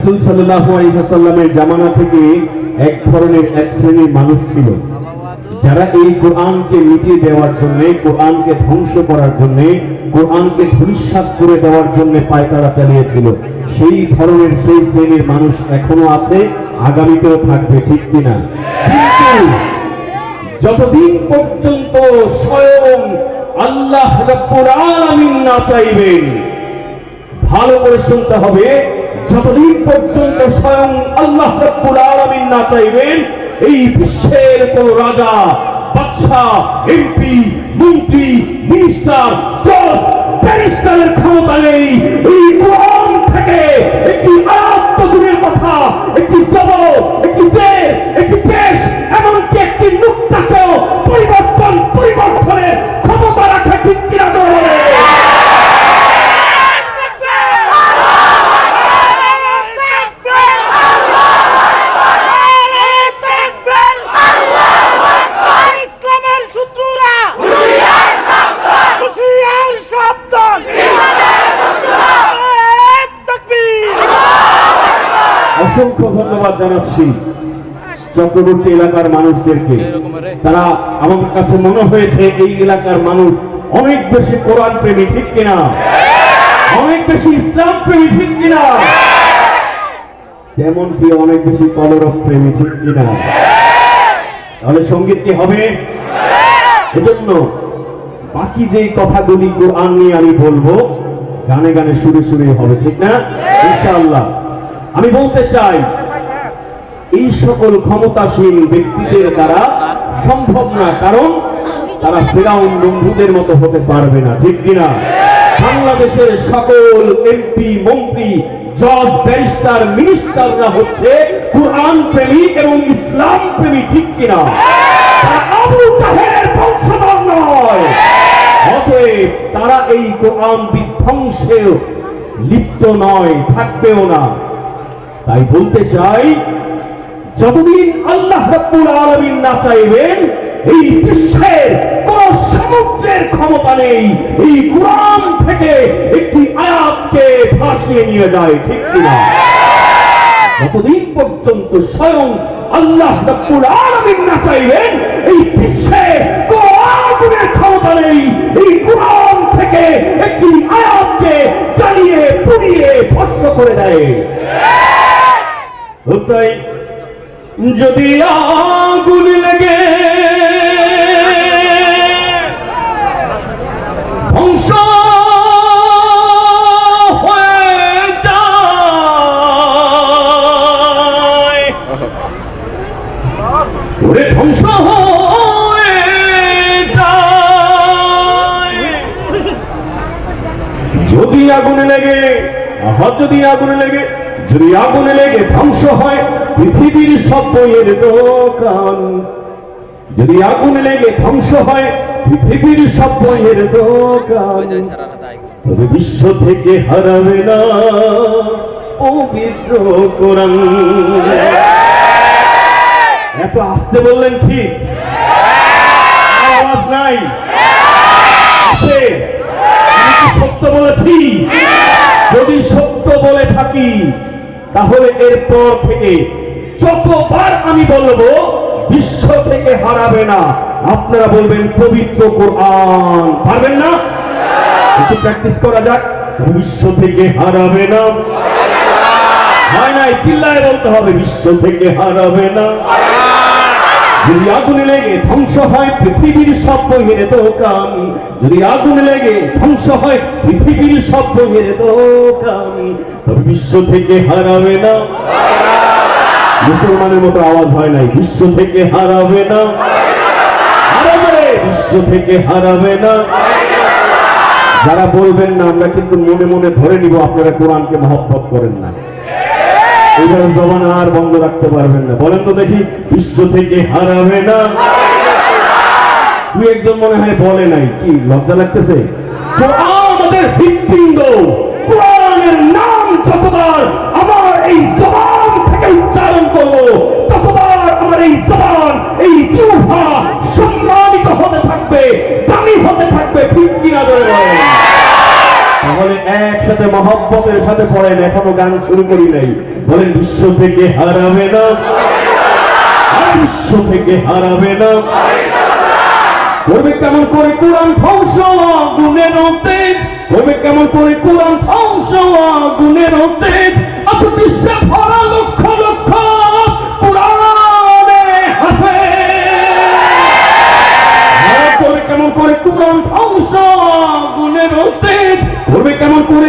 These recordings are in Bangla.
রাসূল ওয়াসাল্লামের জামানা থেকে এক ধরনের এক শ্রেণির মানুষ ছিল। যারা এই কোরআনকে মিটিয়ে দেওয়ার জন্য, কোরআনকে ধ্বংস করার জন্য, কোরআনকে করে দেওয়ার জন্য পায়তারা চালিয়েছিল। সেই ধরনের সেই শ্রেণির মানুষ এখনও আছে, আগামীতেও থাকবে, ঠিক কিনা? যতদিন পর্যন্ত স্বয়ং আল্লাহ না চাইবেন, ভালো করে শুনতে হবে যতদিন পর্যন্ত স্বয়ং আল্লাহ রব্বুল আলামিন না চাইবেন, এই বিশ্বের কোন রাজা বাদশা এমপি, মন্ত্রী মিনিস্টার জজ অসংখ্য ধন্যবাদ জানাচ্ছি চক্রবর্তী এলাকার মানুষদেরকে। তারা আমার কাছে মনে হয়েছে এই এলাকার মানুষ অনেক বেশি কোরআন প্রেমী, ঠিক কিনা? অনেক বেশি ইসলাম প্রেমী, ঠিক কিনা? তেমন কি অনেক বেশি কলরব প্রেমী, ঠিক কিনা? তাহলে সংগীত কি হবে? এজন্য বাকি যেই কথাগুলি কোরআন নিয়ে আমি বলব, গানে গানে সুরে সুরে হবে, ঠিক না? ইনশাআল্লাহ। আমি বলতে চাই, এই সকল ক্ষমতাসীন ব্যক্তিদের দ্বারা সম্ভব না, কারণ তারা ফেরাউন বন্ধুদের মতো হতে পারবে না, ঠিক কিনা? বাংলাদেশের সকল এমপি মন্ত্রী, জজ, ব্যারিস্টার, মিনিস্টাররা হচ্ছে কোরআন প্রেমিক এবং ইসলাম প্রেমিক, ঠিক কিনা? তারা এই কোরআন বিধ্বংসে লিপ্ত নয়, থাকবেও না। তাই বলতে চাই, যতদিন আল্লাহ রাব্বুল আলামিন না চাইবেন, এই বিশ্বের কোন সমুদ্রের ক্ষমতা নেই। এই কোরআন থেকে একটি আয়াতকে ভাসিয়ে নিয়ে যায়, ঠিক কিনা? যতদিন পর্যন্ত স্বয়ং আল্লাহ রাব্বুল আলামিন না চাইবেন, এই বিশ্বে কোন আগুনের ক্ষমতা নেই। এই কোরআন থেকে একটি আয়াতকে জ্বালিয়ে পুড়িয়ে ভস্ম করে দেয়। তাই যদি আগুন লাগে ধ্বংস হয়ে ধ্বংস যদি আগুন লাগে আহা যদি আগুন লেগে যদি আগুন লেগে ধ্বংস হয়, পৃথিবীর সব বইয়ের দোকান। যদি আগুন লেগে ধ্বংস হয়, পৃথিবীর সব বইয়ের দোকান। তবে বিশ্ব থেকে হারাবে না পবিত্র কোরআন। এত আসতে বললেন ঠিক? আওয়াজ নাই? সত্য বলেছি? যদি সত্য বলে থাকি তাহলে এরপর থেকে যতবার আমি বলব, বিশ্ব থেকে হারাবে না। আপনারা বলবেন, পবিত্র কোরআন। পারবেন না? একটু প্র্যাকটিস করা যাক, বিশ্ব থেকে হারাবে না। হয় নাই, চিল্লায় বলতে হবে, বিশ্ব থেকে হারাবে না। যদি আগুনে লেগে ধ্বংস হয় পৃথিবীর সব বইয়ের দোকান যদি আগুনে লেগে ধ্বংস হয় পৃথিবীর সব বইয়ের দোকান তবে বিশ্ব থেকে হারাবে না। মুসলমানের মতো আওয়াজ হয় নাই, বিশ্ব থেকে হারাবে না। হারাবে, বিশ্ব থেকে হারাবে না। যারা বলবেন না, আমরা কিন্তু মনে মনে ধরে নিব আপনারা কোরআনকে মহব্বত করেন না। এইভাবে জবান আর বন্ধ রাখতে পারবেন না। বলেন তো দেখি, বিশ্ব থেকে হারাবে না? দুই একজন মনে হয় বলে নাই। কি, লজ্জা লাগতেছে? আমাদের কোরআনের নাম যতবার আমার এই জবান থেকে উচ্চারণ করব, ততবার আমার এই জবান, এই জিহ্বা সম্মানিত হতে থাকবে, দামি হতে থাকবে, ঠিক কিনা ধরে তাহলে একসাথে মহব্বতে মহব্বতের সাথে পড়েন, এখনও গান শুরু করি নাই। বলেন, বিশ্ব থেকে হারাবে না। বিশ্ব থেকে হারাবে না। করবে কেমন করে কোরআন ধ্বংস গুণের তেজ করবে কেমন করে কোরআন ধ্বংস আচ্ছা বিশ্বে ভরা লক্ষ লক্ষ কেমন করে কোরআন ধ্বংস গুণের তেজ করবে কেমন করে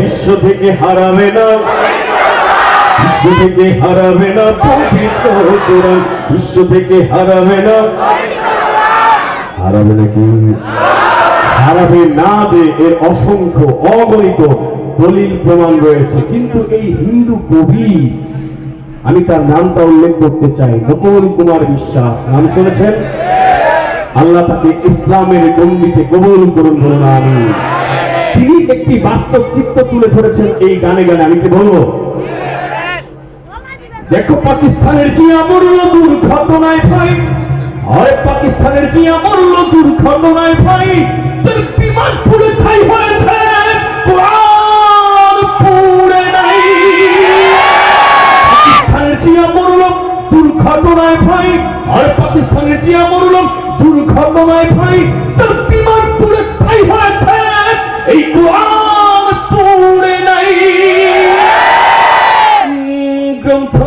বিশ্ব থেকে হারাবে না। বিশ্ব থেকে হারাবে না, পবিত্র কোরআন বিশ্ব থেকে হারাবে না। হারাবে নাকি হারাবে না যে এর অসংখ্য অগণিত দলিল প্রমাণ রয়েছে। কিন্তু এই হিন্দু কবি, আমি তার নামটা উল্লেখ করতে চাই, নকল কুমার বিশ্বাস। নাম শুনেছেন? আল্লাহ তাকে ইসলামের গণ্ডিতে কবুল করুন আমি। তিনি একটি বাস্তব চিত্র তুলে ধরেছেন এই গানে গানে। আমি কি বলব? দেখো, পাকিস্তানের জিয়া মরল দুর্ঘটনায় ভাই। আরে, পাকিস্তানের জিয়া মরল দুর্ঘটনায় ভাই। তোর বিমান পুড়ে ছাই হয়েছে। গ্রন্থ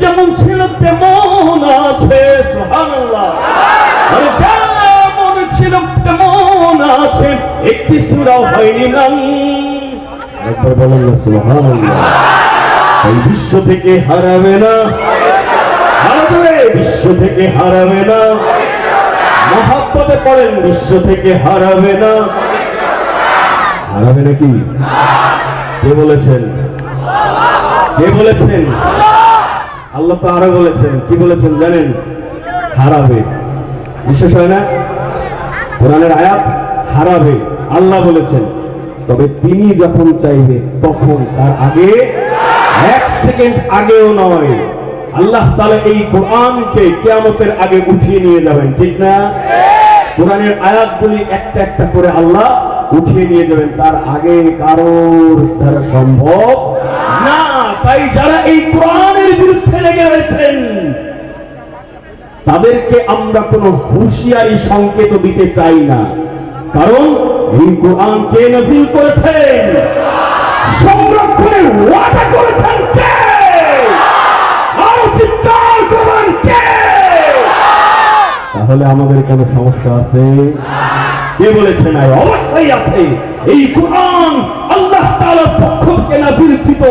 যেমন ছিল তেমন আছে যেমন ছিল তেমন আছে, একটি সূরাও হয়নি নাম। বিশ্ব থেকে হারাবে না। হারাবে বিশ্ব থেকে হারাবে না। মহাব্বতে পড়েন, বিশ্ব থেকে হারাবে না। হারাবে নাকি? কে বলেছেন? কে বলেছেন? আল্লাহ তো আরও বলেছেন, কি বলেছেন জানেন? হারাবে। বিশ্বাস হয় না? কোরআনের আয়াত, হারাবে। আল্লাহ বলেছেন, তবে তিনি যখন চাইবে, তখন তার আগে এক সেকেন্ড আগেও নয়। আল্লাহ তাআলা এই কোরআনকে কেয়ামতের আগে উঠিয়ে নিয়ে যাবেন, ঠিক না? কোরআনের আয়াতগুলি একটা একটা করে আল্লাহ উঠিয়ে নিয়ে যাবেন, তার আগে কারোর দ্বারা সম্ভব না। তাই যারা এই কোরআনের বিরুদ্ধে তাদেরকে আমরা কোনো হুঁশিয়ারি সংকেত দিতে চাই না। কারণ এই কোরআন কে নাজিল করেছেন সংরক্ষণের ওয়াদা করেছেন আরও তাহলে আমাদের কোনো সমস্যা আছে? কে বলেছে না অবশ্যই আছে। এই কোরআন আল্লাহ তাআলার পক্ষ থেকে নাজিলকৃত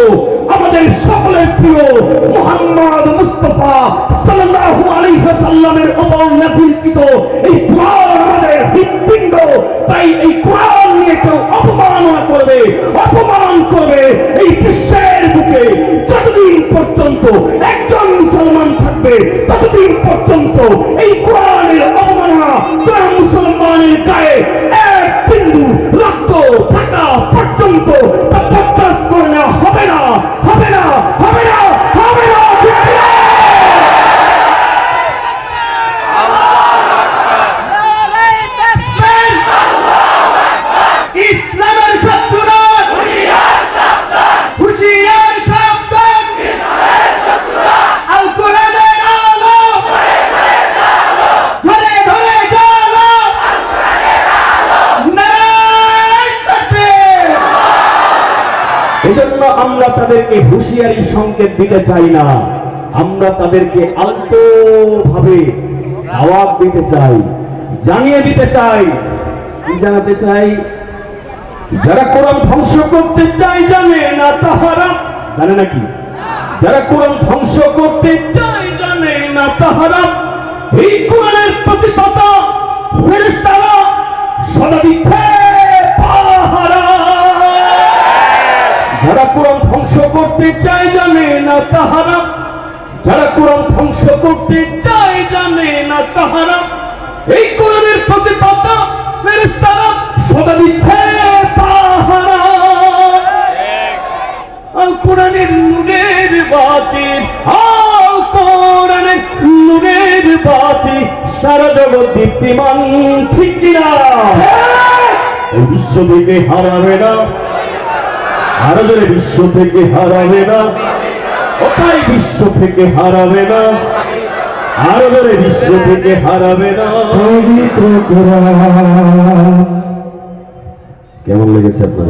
আমাদের সকলের প্রিয় মুহাম্মদ মুস্তাফা সাল্লাল্লাহু আলাইহি ওয়াসাল্লামের উপর নাজিলকৃত এই কোরআন আমাদের হৃদপিণ্ড তাই এই কোরআন নিয়ে কেউ অপমাননা করবে, অপমান করবে এই বিশ্বের বুকে। যতদিন পর্যন্ত একজন মুসলমান থাকবে, ততদিন পর্যন্ত এই কোরআনের অবমাননা কোন মুসলমানের গায়ে তাদেরকে হুঁশিয়ারি সংকেত দিতে চাই না। আমরা তাদেরকে আলতো ভাবে আওয়াজ দিতে চাই, জানিয়ে দিতে চাই। জানাতে চাই? যারা কোরআন ধ্বংস করতে চাই জানে না তাহারা, জানে নাকি? যারা কোরআন ধ্বংস করতে চাই জানে না তাহারা, এই কোরআনের প্রতিপাতা ফেরেশতারা সদা দিচ্ছে। জানে না তাহারা। যারা কোরআন ধ্বংস করতে চায় জানে না তাহারা। এই কোরআনের প্রতি পাতা ফেরেশতারা সদা দিচ্ছে পাহারা আল কোরআনের নূরের বাতি আল কোরআনের নূরের বাতি সারা জগৎ দীপ্তিমান ঠিক কিনা? এই বিশ্ব থেকে হারাবে না। জোরে বিশ্ব থেকে হারাবে না। ওটাই বিশ্ব থেকে হারাবে না? হারালে বিশ্ব থেকে হারাবে না। পবিত্র কোরআন। কেমন লেগেছে আপনার